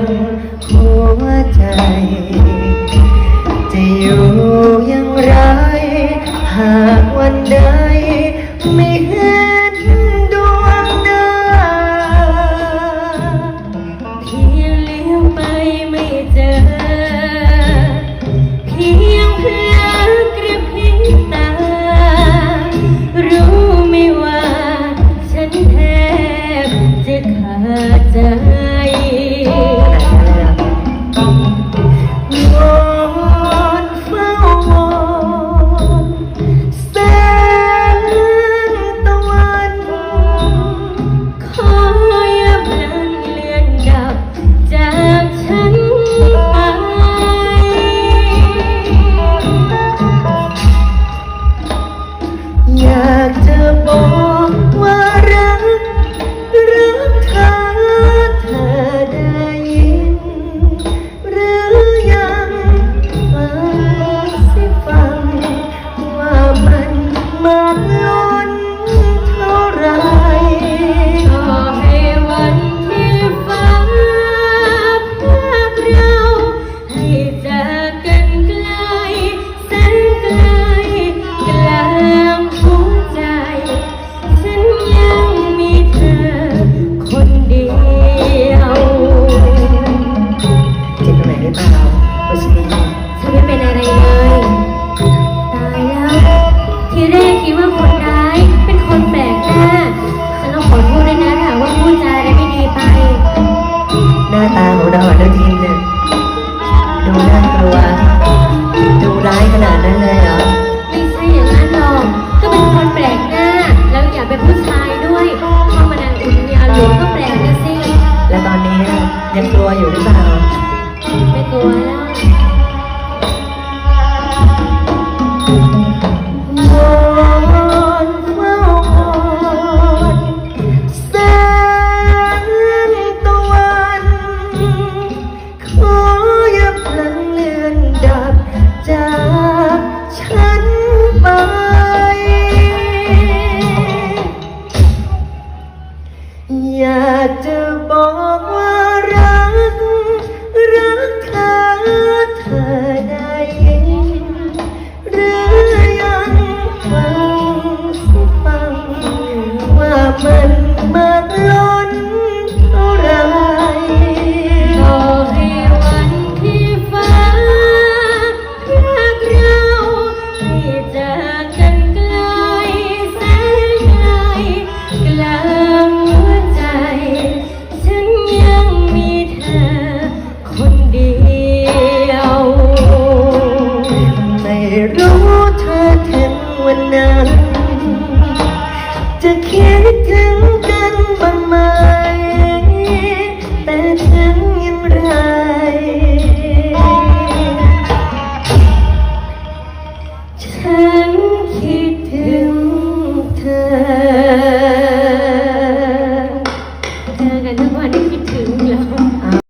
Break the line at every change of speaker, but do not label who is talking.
นหัว
ใจ จะ
อยู่อย่างไร
หากวันใด ว แรกคิดว่าคนร้ายเป็นคนแปลกหน้าฉันต้องขอโทษด้วยนะถ้าหากว่าพูดจาอะไรไม่ดีไป
หน้าตาของเราอนุทินเนี่ยดูน่ากลัว ดูร้ายขนาดนั้นเลยเหรอ
ไม่ใช่อย่างนั้นหรอก ก็เป็นคนแปลกหน้า แล้วอย่าเป็นผู้ชายด้วยเข้ามานานอุทยานหลวงก็แปลกนะสิ
และตอนนี้ยังกลัวอยู่หรือเปล่า
ไม่กลัวแล้ว
ว มันมากล้นเท่าไร
ต่อให้วันที่ฟ้ารักเราให้จากกันไกลแสนไกลกลางหัวใจ ฉันยังมีเธอคนเดียว
ไม่รู้เธอถึงวันนั้น จะคิดถึงกันบ้างไหม แต่ถึงอย่างไร
ฉันคิดถึงเธอ เจอกันทุกวันได้คิดถึงแล้ว